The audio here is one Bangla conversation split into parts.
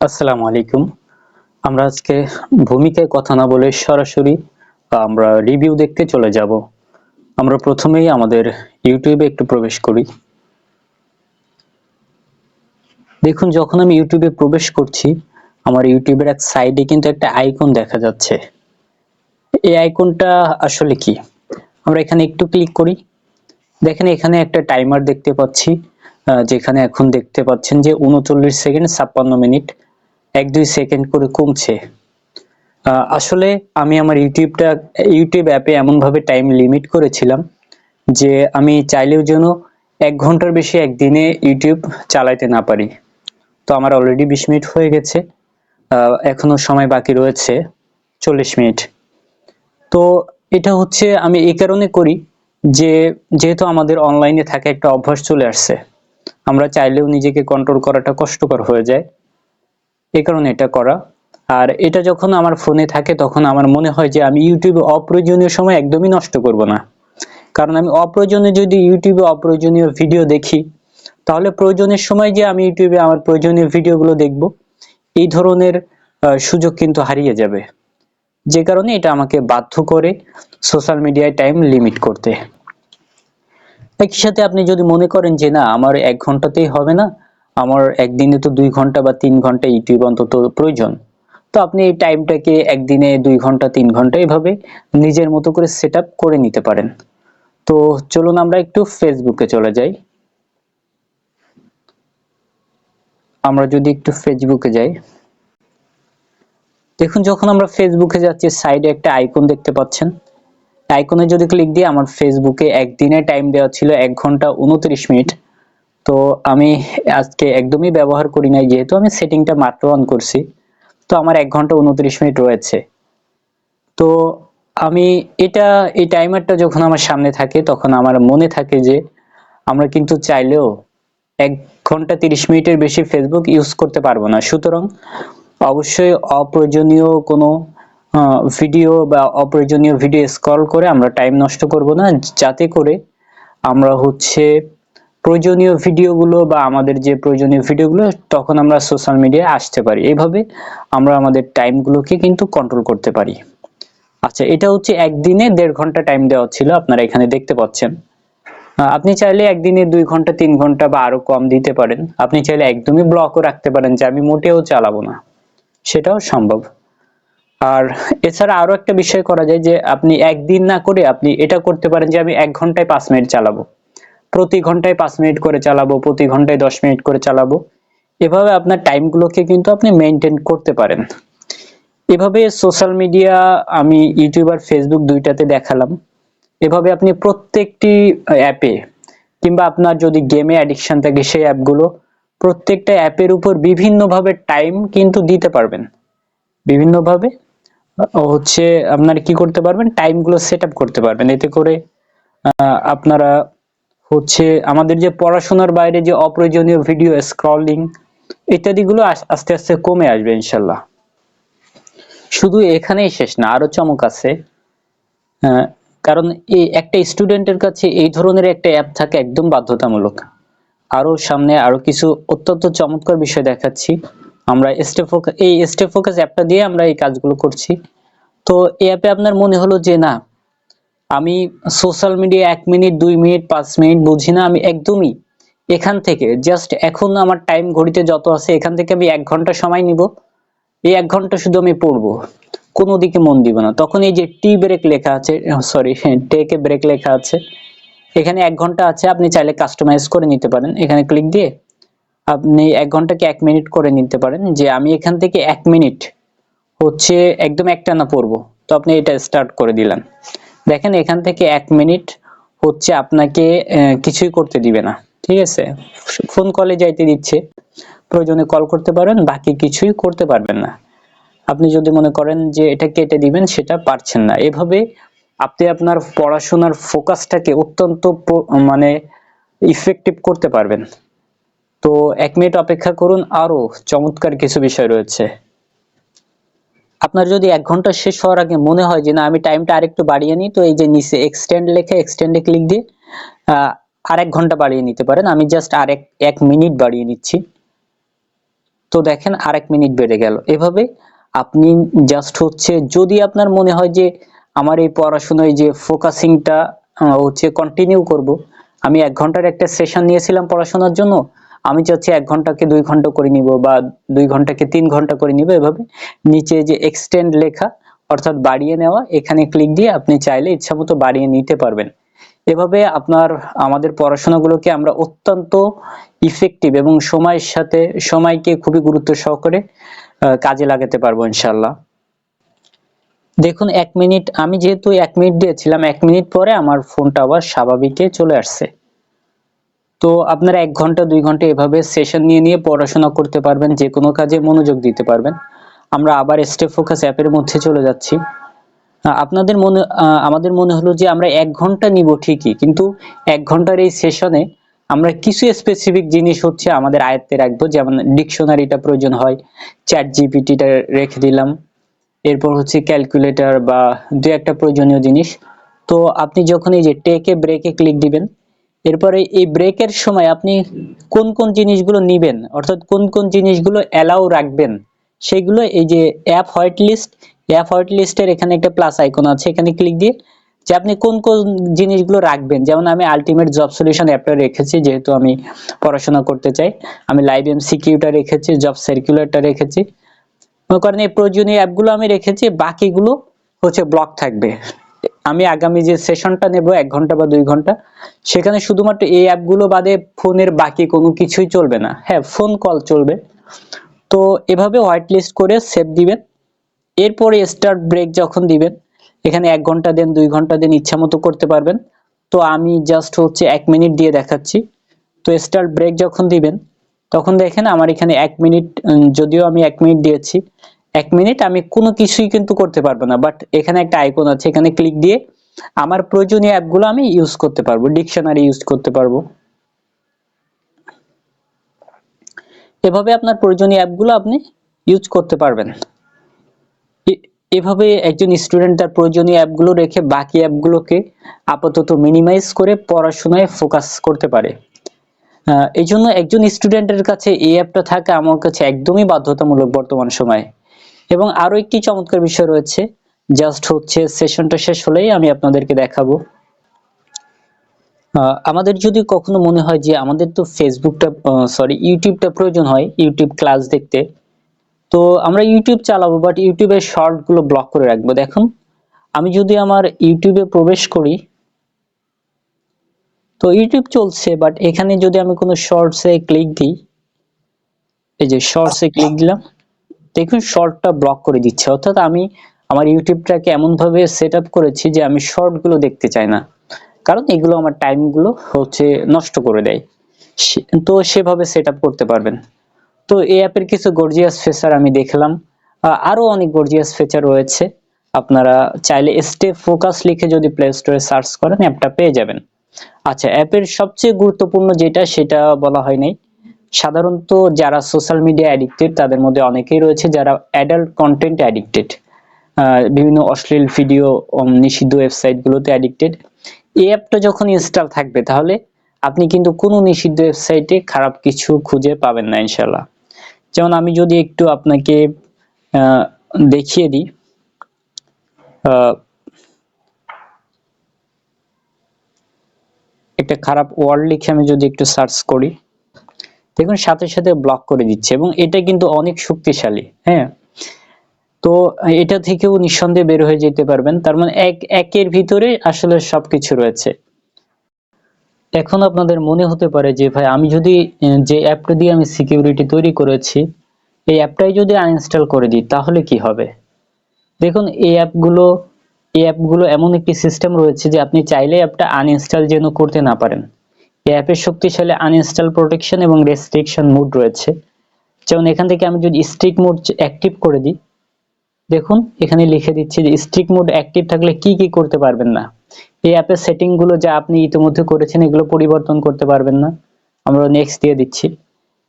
আসসালামু আলাইকুম। আমরা আজকে ভূমিকায় কথা না বলে সরাসরি আমরা রিভিউ দেখতে চলে যাব। আমরা প্রথমেই আমাদের ইউটিউবে একটু প্রবেশ করি। দেখুন, যখন আমি ইউটিউবে প্রবেশ করছি, আমার ইউটিউবের এক সাইডে কিন্তু একটা আইকন দেখা যাচ্ছে। এই আইকনটা আসলে কি? আমরা এখানে একটু ক্লিক করি। দেখেন, এখানে একটা টাইমার দেখতে পাচ্ছি যেখানে এখন দেখতে পাচ্ছেন যে উনচল্লিশ সেকেন্ড ছাপ্পান্ন মিনিট। এক দুই সেকেন্ড করে কমছে। আসলে আমি আমার ইউটিউবটা, ইউটিউব অ্যাপে এমনভাবে টাইম লিমিট করেছিলাম যে আমি চাইলেও যেন এক ঘণ্টার বেশি একদিনে ইউটিউব চালাইতে না পারি। তো আমার অলরেডি বিশ মিনিট হয়ে গেছে। এখনও সময় বাকি রয়েছে চল্লিশ মিনিট। তো এটা হচ্ছে আমি এই কারণে করি যে যেহেতু আমাদের অনলাইনে থাকা একটা অভ্যাস চলে আসছে, আমরা চাইলেও নিজেকে কন্ট্রোল করাটা কষ্টকর হয়ে যায়। এই কারণে এটা করা। আর এটা যখন আমার ফোনে থাকে, তখন আমার মনে হয় যে আমি ইউটিউবে অপ্রয়োজনীয় সময় একদমই নষ্ট করব না। কারণ আমি অপ্রয়োজনীয় যদি ইউটিউবে অপ্রয়োজনীয় ভিডিও দেখি, তাহলে প্রয়োজনের সময় যে আমি ইউটিউবে আমার প্রয়োজনীয় ভিডিওগুলো দেখব, এই ধরনের সুযোগ কিন্তু হারিয়ে যাবে। যে কারণে এটা আমাকে বাধ্য করে সোশ্যাল মিডিয়ায় টাইম লিমিট করতে। একই সাথে আপনি যদি মনে করেন যে না, আমার এক ঘন্টাতেই হবে না আমার একদিনে তো দুই ঘণ্টা বা তিন ঘণ্টা ইউটিউব অন্তত প্রয়োজন। তো আপনি এই টাইমটাকে একদিনে দুই ঘণ্টা, তিন ঘণ্টা এভাবে নিজের মতো করে সেট করে নিতে পারেন। তো চলুন আমরা একটু ফেসবুকে চলে যাই। আমরা যদি একটু ফেসবুকে যাই। দেখুন, যখন আমরা ফেসবুকে যাচ্ছি সাইডে একটা আইকন দেখতে পাচ্ছেন। আইকনে যদি ক্লিক দিই আমার ফেসবুকে একদিনে টাইম দেওয়া ছিল এক ঘণ্টা উনত্রিশ মিনিট। তো আমি আজকে একদমই ব্যবহার করি নাই, যেহেতু আমি সেটিংটা মাত্র অন করছি। তো আমার এক ঘণ্টা উনত্রিশ মিনিট রয়েছে। তো আমি এটা, এই টাইমারটা যখন আমার সামনে থাকে, তখন আমার মনে থাকে যে আমরা কিন্তু চাইলেও এক ঘণ্টা তিরিশ মিনিটের বেশি ফেসবুক ইউজ করতে পারব না। সুতরাং অবশ্যই অপ্রয়োজনীয় কোনো ভিডিও বা অপ্রয়োজনীয় ভিডিও স্ক্রল করে আমরা টাইম নষ্ট করব না, যাতে করে আমরা হচ্ছে প্রয়োজনীয় ভিডিওগুলো বা আমাদের যে প্রয়োজনীয় ভিডিওগুলো, তখন আমরা সোশ্যাল মিডিয়ায় আসতে পারি। এইভাবে আমরা আমাদের টাইমগুলোকে কিন্তু কন্ট্রোল করতে পারি। আচ্ছা এটা হচ্ছে একদিনে দেড় ঘণ্টা টাইম দেওয়া ছিল, আপনারা এখানে দেখতে পাচ্ছেন। আপনি চাইলে একদিনে দুই ঘণ্টা, তিন ঘণ্টা বা আরও কম দিতে পারেন। আপনি চাইলে একদমই ব্লকও রাখতে পারেন যে আমি মোটেও চালাবো না। সেটাও সম্ভব। আর এছাড়া আরও একটা বিষয় করা যায় যে আপনি একদিন না করে আপনি এটা করতে পারেন যে আমি এক ঘন্টায় পাঁচ মিনিট চালাবো। প্রতি ঘন্টায় পাঁচ মিনিট করে চালাবো, প্রতি ঘন্টায় দশ মিনিট করে চালাবো। এভাবে আপনার টাইমগুলোকে কিন্তু আপনি মেনটেন করতে পারেন। এভাবে সোশ্যাল মিডিয়া, আমি ইউটিউব আর ফেসবুক দুইটাতে দেখালাম। এভাবে আপনি প্রত্যেকটি অ্যাপে কিংবা আপনার যদি গেমে অ্যাডিকশন থাকে সেই অ্যাপগুলো প্রত্যেকটা অ্যাপের উপর বিভিন্নভাবে টাইম কিন্তু দিতে পারবেন। বিভিন্নভাবে হচ্ছে আপনারা কি করতে পারবেন? টাইমগুলো সেট আপ করতে পারবেন। এতে করে আপনারা হচ্ছে আমাদের যে পড়াশোনার বাইরে যে অপ্রয়োজনীয় ভিডিও স্ক্রলিং ইত্যাদিগুলো আস- আস্তে আস্তে কমে আসবে ইনশাল্লাহ। শুধু এখানেই শেষ না, আরও চমক আছে। কারণ এই একটা স্টুডেন্টের কাছে এই ধরনের একটা অ্যাপ থাকা একদম বাধ্যতামূলক। আরও সামনে আরও কিছু অত্যন্ত চমৎকার বিষয় দেখাচ্ছি। আমরা স্টেপ এই স্টেপ ফোকাস অ্যাপটা দিয়ে আমরা এই কাজগুলো করছি। তো এই অ্যাপে আপনার মনে হলো যে না আমি সোশ্যাল মিডিয়া এক মিনিট দুই মিনিট পাঁচ মিনিট বুঝি না, আমি একদমই এখান থেকে জাস্ট এখন আমার টাইম ঘড়িতে যত আছে, এখান থেকে আমি এক ঘণ্টা সময় নিব। এই এক ঘণ্টা শুধু আমি পড়ব। কোনো দিকে মন দিব না। তখন এই যে টি ব্রেক লেখা আছে সরি টেকে ব্রেক লেখা আছে, এখানে এক ঘণ্টা আছে, আপনি চাইলে কাস্টমাইজ করে নিতে পারেন। এখানে ক্লিক দিয়ে আপনি এক ঘন্টাকে এক মিনিট করে নিতে পারেন যে আমি এখান থেকে এক মিনিট হচ্ছে একদম একটানা পড়ব। তো আপনি এটা স্টার্ট করে দিলেন। দেখেন এখান থেকে এক মিনিট হচ্ছে আপনাকে কিছুই করতে দিবে না। ঠিক আছে? ফোন কলে যাইতে দিচ্ছে। প্রয়োজনে কল করতে পারবেন বাকি কিছুই করতে পারবেন না। আপনি যদি মনে করেন যে এটা কেটে দিবেন, সেটা পারছেন না। এভাবে আপনি আপনার পড়াশোনার ফোকাসটাকে অত্যন্ত মানে ইফেক্টিভ করতে পারবেন। তো এক মিনিট অপেক্ষা করুন, আরও চমৎকার কিছু বিষয় রয়েছে। আপনার যদি এক ঘণ্টা শেষ হওয়ার আগে মনে হয় যে না, আমি টাইমটা আরেকটু বাড়িয়ে নিই, তো এই যে নিচে এক্সটেন্ড লেখে এক্সটেন্ডে ক্লিক দিয়ে আর এক ঘণ্টা বাড়িয়ে নিতে পারেন। আমি জাস্ট আর এক এক মিনিট বাড়িয়ে নিচ্ছি। তো দেখেন আরেক মিনিট বেড়ে গেল। এভাবে আপনি জাস্ট হচ্ছে, যদি আপনার মনে হয় যে আমার এই পড়াশোনায় যে ফোকাসিংটা হচ্ছে কন্টিনিউ করব, আমি এক ঘণ্টার একটা সেশন নিয়েছিলাম পড়াশোনার জন্য আমি চাচ্ছি এক ঘন্টাকে দুই ঘণ্টা করে নিব বা দুই ঘন্টাকে তিন ঘণ্টা করে নিব এভাবে। নিচে যে এক্সটেন্ড লেখা, অর্থাৎ বাড়িয়ে নেওয়া, এখানে ক্লিক দিয়ে আপনি চাইলে ইচ্ছামতো বাড়িয়ে নিতে পারবেন। এভাবে আপনার, আমাদের পড়াশোনাগুলোকে আমরা অত্যন্ত ইফেক্টিভ এবং সময়ের সাথে, সময়কে খুবই গুরুত্ব সহকারে কাজে লাগাতে পারব ইনশাল্লাহ দেখুন, এক মিনিট, আমি যেহেতু এক মিনিট দিয়েছিলাম, এক মিনিট পরে আমার ফোনটা আবার স্বাভাবিকে চলে আসছে। তো আপনারা এক ঘণ্টা, দুই ঘণ্টা এভাবে সেশন নিয়ে নিয়ে পড়াশোনা করতে পারবেন, যে কোনো কাজে মনোযোগ দিতে পারবেন। আমরা আবার স্টেপ ফোকাস অ্যাপের মধ্যে চলে যাচ্ছি। আপনাদের মনে আমাদের মনে হলো যে আমরা এক ঘণ্টা নিব ঠিকই, কিন্তু এক ঘণ্টার এই সেশনে আমরা কিছু স্পেসিফিক জিনিস হচ্ছে আমাদের আয়ত্তে রাখব, যেমন ডিকশনারিটা প্রয়োজন হয় চ্যাট জিপিটিটা রেখে দিলাম, এরপর হচ্ছে ক্যালকুলেটর বা দু একটা প্রয়োজনীয় জিনিস। তো আপনি যখন এই যে টেকে ব্রেকে ক্লিক দিবেন এরপরে এই ব্রেকের সময় আপনি কোন কোন জিনিসগুলো নিবেন? অর্থাৎ কোন কোন জিনিসগুলো অ্যালাউ রাখবেন? সেগুলো এই যে app white list app white লিস্টের এখানে একটা প্লাস আইকন আছে, এখানে ক্লিক দিয়ে যে আপনি কোন কোন জিনিসগুলো রাখবেন? যেমন আমি আলটিমেট জব সলিউশন অ্যাপটা রেখেছি, যেহেতু আমি পড়াশোনা করতে চাই। আমি লাইভ এমসিকিউটা রেখেছি জব সার্কুলারটা রেখেছি। মনে করেন এই প্রয়োজনীয় অ্যাপগুলো আমি রেখেছি, বাকিগুলো হচ্ছে ব্লক থাকবে। আমি আগামী যে সেশনটা নেব, এক ঘণ্টা বা দুই ঘণ্টা, সেখানে শুধুমাত্র এই অ্যাপগুলো বাদে ফোনের বাকি কোনো কিছুই চলবে না। হ্যাঁ ফোন কল চলবে। তো এভাবে হোয়াইট লিস্ট করে সেভ দিবেন। এরপরে স্টার্ট ব্রেক যখন দিবেন, এখানে এক ঘণ্টা দেন, দুই ঘণ্টা দেন ইচ্ছা মতো করতে পারবেন। তো আমি জাস্ট হচ্ছে এক মিনিট দিয়ে দেখাচ্ছি। তো স্টার্ট ব্রেক যখন দিবেন, তখন দেখেন আমার এখানে এক মিনিট যদিও আমি এক মিনিট দিয়েছি এক মিনিট আমি কোনো কিছুই কিন্তু করতে পারব না বাট এখানে একটা আইকন আছে, এখানে ক্লিক দিয়ে আমার প্রয়োজনীয় অ্যাপগুলো আমি ইউজ করতে পারব ডিকশনারি ইউজ করতে পারব। এভাবে আপনার প্রয়োজনীয় অ্যাপগুলো আপনি ইউজ করতে পারবেন। এভাবে একজন স্টুডেন্ট তার প্রয়োজনীয় অ্যাপগুলো রেখে বাকি অ্যাপগুলোকে আপাতত মিনিমাইজ করে পড়াশোনায় ফোকাস করতে পারে। এই জন্য একজন স্টুডেন্টের কাছে এই অ্যাপটা থাকা আমার কাছে একদমই বাধ্যতামূলক বর্তমান সময়ে। এবং আরও একটি চমৎকার বিষয় রয়েছে জাস্ট হচ্ছে সেশনটা শেষ হলেই আমি আপনাদেরকে দেখাবো। আমাদের যদি কখনো মনে হয় যে আমাদের তো ফেসবুকটা সরি ইউটিউবটা প্রয়োজন হয় ইউটিউব ক্লাস দেখতে, তো আমরা ইউটিউব চালাবো বাট ইউটিউবের শর্টগুলো ব্লক করে রাখব। দেখুন, আমি যদি আমার ইউটিউবে প্রবেশ করি, তো ইউটিউব চলছে বাট এখানে যদি আমি কোনো শর্টসে ক্লিক দিই, এই যে শর্টসে ক্লিক দিলাম দেখুন শর্টটা ব্লক করে দিচ্ছে। অর্থাৎ আমি আমার ইউটিউবটাকে এমন ভাবে সেট আপ করেছি যে আমি শর্টগুলো দেখতে চাই না। কারণ এগুলো আমার টাইমগুলো হচ্ছে নষ্ট করে দেয়। তো সেভাবে সেট করতে পারবেন। তো এই অ্যাপের কিছু গর্জিয়াস ফিচার আমি দেখলাম। আরও অনেক গর্জিয়াস ফিচার রয়েছে। আপনারা চাইলে স্টে ফোকাস লিখে যদি প্লে স্টোরে সার্চ করেন অ্যাপটা পেয়ে যাবেন। আচ্ছা অ্যাপের সবচেয়ে গুরুত্বপূর্ণ যেটা, সেটা বলা হয় নাই। সাধারণত যারা সোশ্যাল মিডিয়া অ্যাডিক্টেড তাদের মধ্যে অনেকেই রয়েছে যারা অ্যাডাল্ট কন্টেন্ট অ্যাডিক্টেড বিভিন্ন অশ্লীল ভিডিও নিষিদ্ধ ওয়েবসাইট গুলোতে অ্যাডিক্টেড এই অ্যাপটা যখন ইনস্টল থাকবে, তাহলে আপনি কিন্তু কোনো নিষিদ্ধ ওয়েবসাইটে খারাপ কিছু খুঁজে পাবেন না ইনশাল্লাহ যেমন আমি যদি একটু আপনাকে দেখিয়ে দিই একটা খারাপ ওয়ার্ড লিখে আমি যদি একটু সার্চ করি। দেখুন, সাথে সাথে ব্লক করে দিচ্ছে এবং এটা কিন্তু অনেক শক্তিশালী হ্যাঁ? তো এটা থেকেও নিঃসন্দেহে বের হয়ে যেতে পারবেন। তার মানে এক, একের ভিতরে আসলে সবকিছু রয়েছে। এখন আপনাদের মনে হতে পারে যে, ভাই, আমি যদি যে অ্যাপটা দিয়ে আমি সিকিউরিটি তৈরি করেছি, এই অ্যাপটাই যদি আনইনস্টল করে দিই, তাহলে কি হবে? দেখুন, এই অ্যাপগুলো এই অ্যাপগুলো এমন একটি সিস্টেম রয়েছে যে, আপনি চাইলে অ্যাপটা আনইনস্টল যেন করতে না পারেন। এই অ্যাপের শক্তিশালী আনইনস্টল প্রোটেকশন এবং রেস্ট্রিকশন মোড রয়েছে। যেমন এখান থেকে আমি যদি স্ট্রিক মোড অ্যাক্টিভ করে দিই, দেখুন, এখানে লিখে দিচ্ছি যে স্ট্রিক মোড অ্যাক্টিভ থাকলে কি কি করতে পারবেন না। এই অ্যাপের সেটিংগুলো যা আপনি ইতিমধ্যে করেছেন, এগুলো পরিবর্তন করতে পারবেন না। আমরা নেক্সট দিয়ে দিচ্ছি।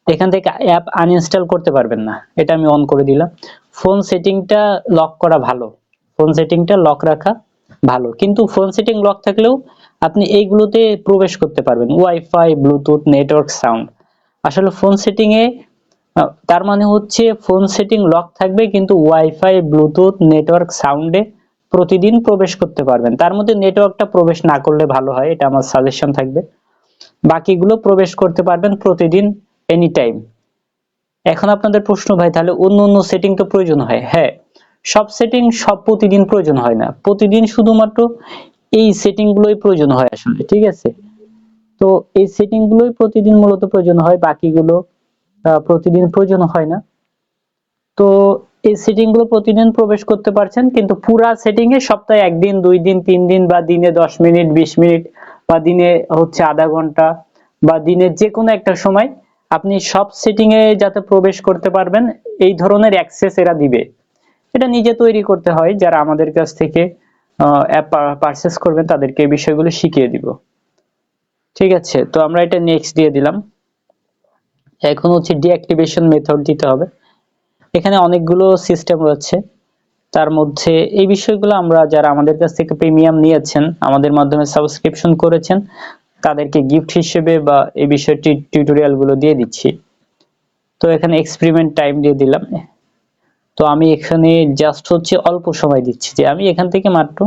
এখান থেকে অ্যাপ আনইনস্টল করতে পারবেন না। এটা আমি অন করে দিলাম। ফোন সেটিংটা লক করা ভালো। ফোন সেটিংটা লক রাখা ভালো। কিন্তু ফোন সেটিং লক থাকলেও আপনি এইগুলোতে প্রবেশ করতে পারবেন। ওয়াইফাই ব্লুটুথ নেটওয়ার্ক সাউন্ড আসলে ফোন সেটিং এ তার মানে হচ্ছে ফোন সেটিং লক থাকবে, কিন্তু ওয়াইফাই ব্লুটুথ নেটওয়ার্ক সাউন্ডে প্রতিদিন প্রবেশ করতে পারবেন। তার মধ্যে নেটওয়ার্কটা প্রবেশ না করলে ভালো হয়, এটা আমার সাজেশন থাকবে। বাকিগুলো প্রবেশ করতে পারবেন প্রতিদিন এনি টাইম এখন আপনাদের প্রশ্ন, ভাই, তাহলে অন্য অন্য সেটিং তো প্রয়োজন হয়? হ্যাঁ সব সেটিং সব প্রতিদিন প্রয়োজন হয় না। প্রতিদিন শুধুমাত্র এই সেটিং গুলোই প্রয়োজন হয় আসলে, ঠিক আছে? তো এই সেটিং গুলোই প্রতিদিন মূলত প্রয়োজন হয়, বাকিগুলো প্রতিদিন প্রয়োজন হয় না। তো এই সেটিংগুলো প্রতিদিন প্রবেশ করতে পারছেন, কিন্তু পুরা সেটিং এ সপ্তাহে একদিন, দুই দিন, তিন দিন বা দিনে দশ মিনিট, বিশ মিনিট বা দিনে হচ্ছে আধা ঘণ্টা বা দিনের যে কোনো একটা সময় আপনি সব সেটিং এ যাতে প্রবেশ করতে পারবেন, এই ধরনের অ্যাক্সেস এরা দিবে। এটা নিজে তৈরি করতে হয় যারা আমাদের কাছ থেকে অ্যাপ পারচেস করবেন, তাদেরকে এই বিষয়গুলো শিখিয়ে দিব। ঠিক আছে, তো আমরা এটা নেক্সট দিয়ে দিলাম। এখন হচ্ছে ডিঅ্যাক্টিভেশন মেথড দিতে হবে। এখানে অনেকগুলো সিস্টেম রয়েছে। তার মধ্যে এই বিষয়গুলো আমরা যারা আমাদের কাছ থেকে প্রিমিয়াম নিয়েছেন, আমাদের মাধ্যমে সাবস্ক্রিপশন করেছেন, তাদেরকে গিফট হিসেবে বা এই বিষয়টি টিউটোরিয়ালগুলো দিয়ে দিচ্ছি। তো এখানে এক্সপেরিমেন্ট টাইম দিয়ে দিলাম। তো আমি এখানে জাস্ট হচ্ছে অল্প সময় দিচ্ছি যে আমি এখান থেকে মাত্র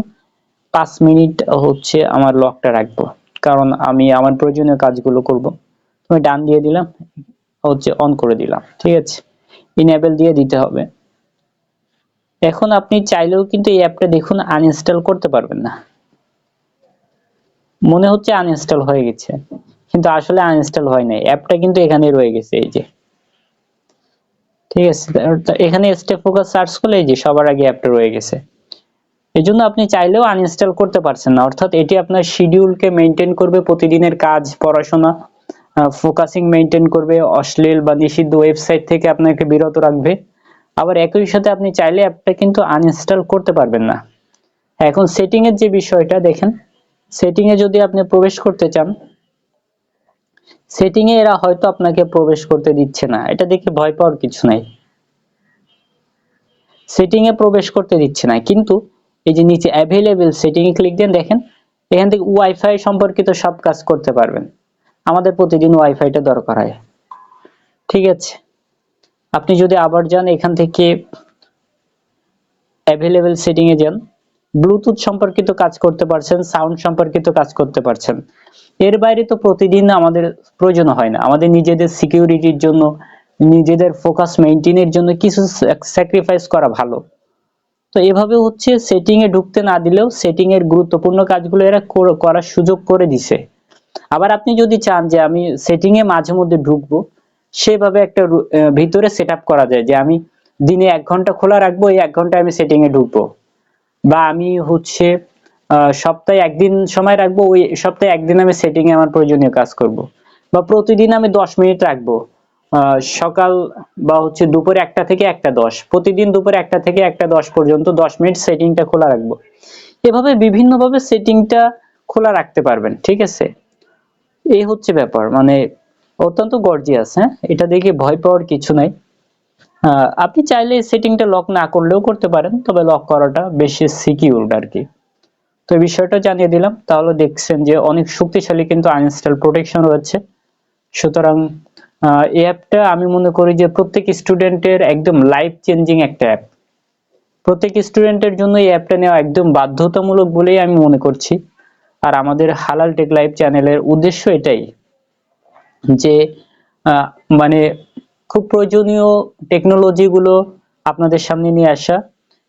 পাঁচ মিনিট হচ্ছে আমার লকটা রাখব। কারণ আমি আমার প্রয়োজনীয় কাজগুলো করব। তুমি ডান দিয়ে দিলাম, হচ্ছে অন করে দিলাম, ঠিক আছে? ইনেবল দিয়ে দিতে হবে। এখন আপনি চাইলেও কিন্তু এই অ্যাপটা দেখুন আনইনস্টল করতে পারবেন না। মনে হচ্ছে আনইনস্টল হয়ে গেছে। কিন্তু আসলে আনইনস্টল হয় নাই। অ্যাপটা কিন্তু এখানে রয়ে গেছে, এই যে। ঠিক আছে এখানে স্টেপ ফোকাস সার্চ করলে এই যে সবার আগে অ্যাপটা রয়ে গেছে। এই জন্য আপনি চাইলেও আনইনস্টল করতে পারছেন না, অর্থাৎ এটি আপনার শিডিউলকে মেনটেন করবে, প্রতিদিনের কাজ, পড়াশোনা ফোকাসিং মেনটেন করবে, অশ্লীল বা নিষিদ্ধ ওয়েবসাইট থেকে আপনাকে বিরত রাখবে। আবার একই সাথে আপনি চাইলে অ্যাপটা কিন্তু আনইনস্টল করতে পারবেন না। এখন সেটিং এর যে বিষয়টা, দেখেন সেটিং এ যদি আপনি প্রবেশ করতে চান সেটিং এ এরা হয়তো আপনাকে প্রবেশ করতে দিচ্ছে না। এটা দেখে ভয় পাওয়ার কিছু নাই। সেটিং এ প্রবেশ করতে দিচ্ছে না। কিন্তু এই যে নিচে অ্যাভেলেবেল এ ক্লিক দেন, দেখেন, এখান থেকে ওয়াইফাই সম্পর্কিত সব কাজ করতে পারবেন। আমাদের প্রতিদিন ওয়াইফাইটা দরকার হয়। ঠিক আছে? আপনি যদি আবার যান এখান থেকে অ্যাভেলেবেল সেটিং এ যান ব্লুটুথ সম্পর্কিত কাজ করতে পারছেন, সাউন্ড সম্পর্কিত কাজ করতে পারছেন। এর বাইরে তো প্রতিদিন আমাদের প্রয়োজন হয় না। আমাদের নিজেদের সিকিউরিটির জন্য, নিজেদের ফোকাস মেইনটেইনের জন্য কিছু স্যাক্রিফাইস করা ভালো। তো এভাবে হচ্ছে সেটিং এ ঢুকতে না দিলেও সেটিং এর গুরুত্বপূর্ণ কাজগুলো এরা করার সুযোগ করে দিছে। আবার আপনি যদি চান যে আমি সেটিং এ মাঝে মধ্যে ঢুকবো, সেভাবে একটা ভিতরে সেট করা যায় যে আমি দিনে এক ঘণ্টা খোলা রাখব, এই এক ঘণ্টা আমি সেটিং এ ঢুকবো। বা আমি হচ্ছে সপ্তাহে একদিন সময় রাখব, ওই সপ্তাহে একদিন আমি সেটিং এ আমার প্রয়োজনীয় কাজ করব। বা প্রতিদিন আমি দশ মিনিট রাখব। সকাল বা হচ্ছে দুপুরে একটা থেকে একটা দশ, প্রতিদিন দুপুরে একটা থেকে একটা দশ পর্যন্ত দশ মিনিট সেটিংটা খোলা রাখব। এভাবে বিভিন্ন ভাবে সেটিংটা খোলা রাখতে পারবেন, ঠিক আছে? এই হচ্ছে ব্যাপার মানে অত্যন্ত গর্জিয়াস হ্যাঁ? এটা দেখে ভয় পাওয়ার কিছু নাই। আপনি চাইলে সেটিংটা লক না করলেও করতে পারেন, তবে লক করাটা বেশি সিকিউরড আর কি তো এই বিষয়টা জানিয়ে দিলাম, তাহলে দেখছেন যে অনেক শক্তিশালী কিন্তু আনইনস্টল প্রোটেকশন রয়েছে। সুতরাং এই অ্যাপটা আমি মনে করি যে প্রত্যেক স্টুডেন্টের একদম লাইফ চেঞ্জিং একটা অ্যাপ প্রত্যেক স্টুডেন্টের জন্য এই অ্যাপটা নেওয়া একদম বাধ্যতামূলক বলেই আমি মনে করছি। আর আমাদের হালাল টেক লাইভ চ্যানেলের উদ্দেশ্য এটাই যে মানে খুব প্রয়োজনীয় টেকনোলজি গুলো আপনাদের সামনে নিয়ে আসা।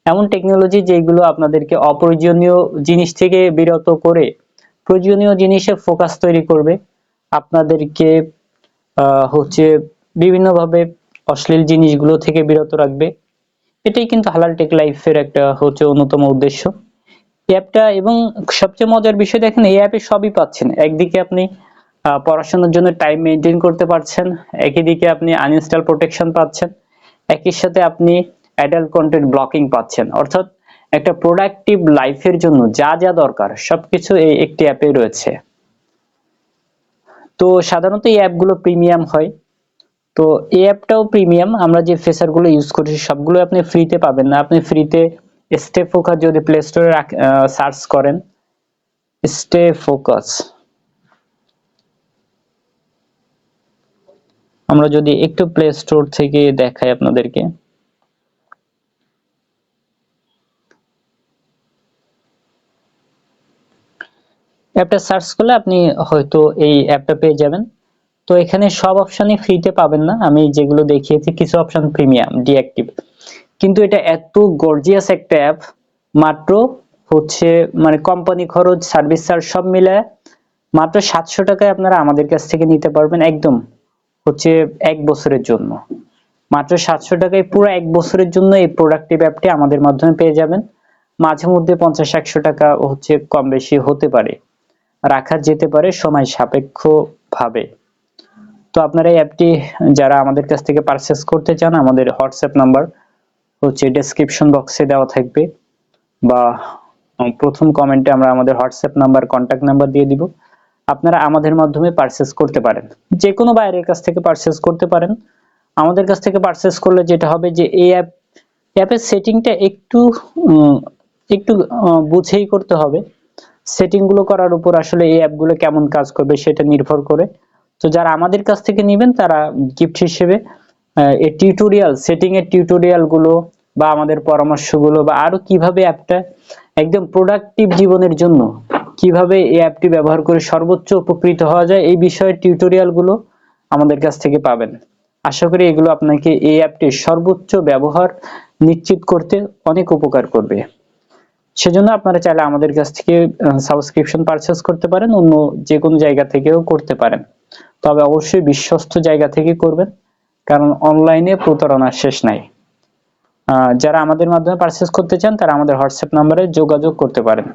এমন টেকনোলজি যেগুলো আপনাদেরকে অপ্রয়োজনীয় জিনিস থেকে বিরত করে প্রয়োজনীয় জিনিসে ফোকাস তৈরি করবে। আপনাদেরকে হচ্ছে বিভিন্নভাবে অশ্লীল জিনিসগুলো থেকে বিরত রাখবে। এটাই কিন্তু হালাল টেক লাইফের একটা হচ্ছে অন্যতম উদ্দেশ্য। অ্যাপটা এবং সবচেয়ে মজার বিষয় দেখেন, এই অ্যাপে সবই পাচ্ছেন। একদিকে আপনি পড়াশোনার জন্য টাইম মেনটেন করতে পারছেন। একই দিকে আপনি আনইনস্টল প্রোটেকশন পাচ্ছেন। একই সাথে আপনি অ্যাডাল্ট কন্টেন্ট ব্লকিং পাচ্ছেন। অর্থাৎ একটা প্রোডাক্টিভ লাইফের জন্য যা যা দরকার, সবকিছু এই একটি অ্যাপে রয়েছে। তো সাধারণত এই অ্যাপগুলো প্রিমিয়াম হয়। তো এই অ্যাপটাও প্রিমিয়াম আমরা যে ফেসারগুলো ইউজ করছি, সবগুলো আপনি ফ্রিতে পাবেন না। আপনি ফ্রিতে স্টে ফোকাস যদি প্লে স্টোরে সার্চ করেন স্টে ফোকাস আমরা যদি একটু প্লে স্টোর থেকে দেখাই আপনাদেরকে। অ্যাপটা সার্চ করলে আপনি হয়তো এই অ্যাপটা পেয়ে যাবেন। তো এখানে সব অপশনই ফ্রিতে পাবেন না। আমি যেগুলো দেখিয়েছি, কিছু অপশন প্রিমিয়াম ডিঅ্যাক্টিভ কিন্তু এটা এত গর্জিয়াস একটা অ্যাপ মাত্র হচ্ছে মানে কোম্পানি খরচ সার্ভিস চার্জ সব মিলে মাত্র সাতশো টাকায় আপনারা আমাদের কাছ থেকে নিতে পারবেন একদম। হচ্ছে এক বছরের জন্য। মাত্র সাতশো টাকায় পুরো এক বছরের জন্য এই প্রোডাক্টিভ অ্যাপটি আমাদের মাধ্যমে পেয়ে যাবেন। মাঝে মধ্যে পঞ্চাশ, একশো টাকা হচ্ছে কম বেশি হতে পারে। রাখা যেতে পারে সময় সাপেক্ষ ভাবে তো আপনারা এই অ্যাপটি যারা আমাদের কাছ থেকে পারচেস করতে চান, আমাদের হোয়াটসঅ্যাপ নাম্বার হচ্ছে ডেসক্রিপশন বক্সে দেওয়া থাকবে। বা, প্রথম কমেন্টে আমরা আমাদের হোয়াটসঅ্যাপ নাম্বার কন্ট্যাক্ট নাম্বার দিয়ে দিব। আপনারা আমাদের মাধ্যমে পারচেস করতে পারেন। যে কোনো বাইরের কাছ থেকে পারচেস করতে পারেন। আমাদের কাছ থেকে পারচেস করলে যেটা হবে যে এই অ্যাপ অ্যাপের সেটিংটা একটু একটু বুঝেই করতে হবে। সেটিংগুলো করার উপর আসলে এই অ্যাপগুলো কেমন কাজ করবে সেটা নির্ভর করে। তো যারা আমাদের কাছ থেকে নেবেন, তারা গিফট হিসেবে এই টিউটোরিয়াল সেটিং এর টিউটোরিয়ালগুলো বা আমাদের পরামর্শগুলো বা আরও কীভাবে অ্যাপটা একদম প্রোডাক্টিভ জীবনের জন্য কীভাবে এই অ্যাপটি ব্যবহার করে সর্বোচ্চ উপকৃত হওয়া যায় এই বিষয়ের টিউটোরিয়ালগুলো আমাদের কাছ থেকে পাবেন। আশা করি এগুলো আপনাকে এই অ্যাপটির সর্বোচ্চ ব্যবহার নিশ্চিত করতে অনেক উপকার করবে। সেজন্য আপনারা চাইলে আমাদের কাছ থেকে সাবস্ক্রিপশন পারচেস করতে পারেন, অন্য যে কোনো জায়গা থেকেও করতে পারেন। তবে অবশ্যই বিশ্বস্ত জায়গা থেকে করবেন, কারণ অনলাইনে প্রতারণার শেষ নাই। যারা আমাদের মাধ্যমে পারচেস করতে চান, তারা আমাদের হোয়াটসঅ্যাপ নাম্বারে যোগাযোগ করতে পারেন।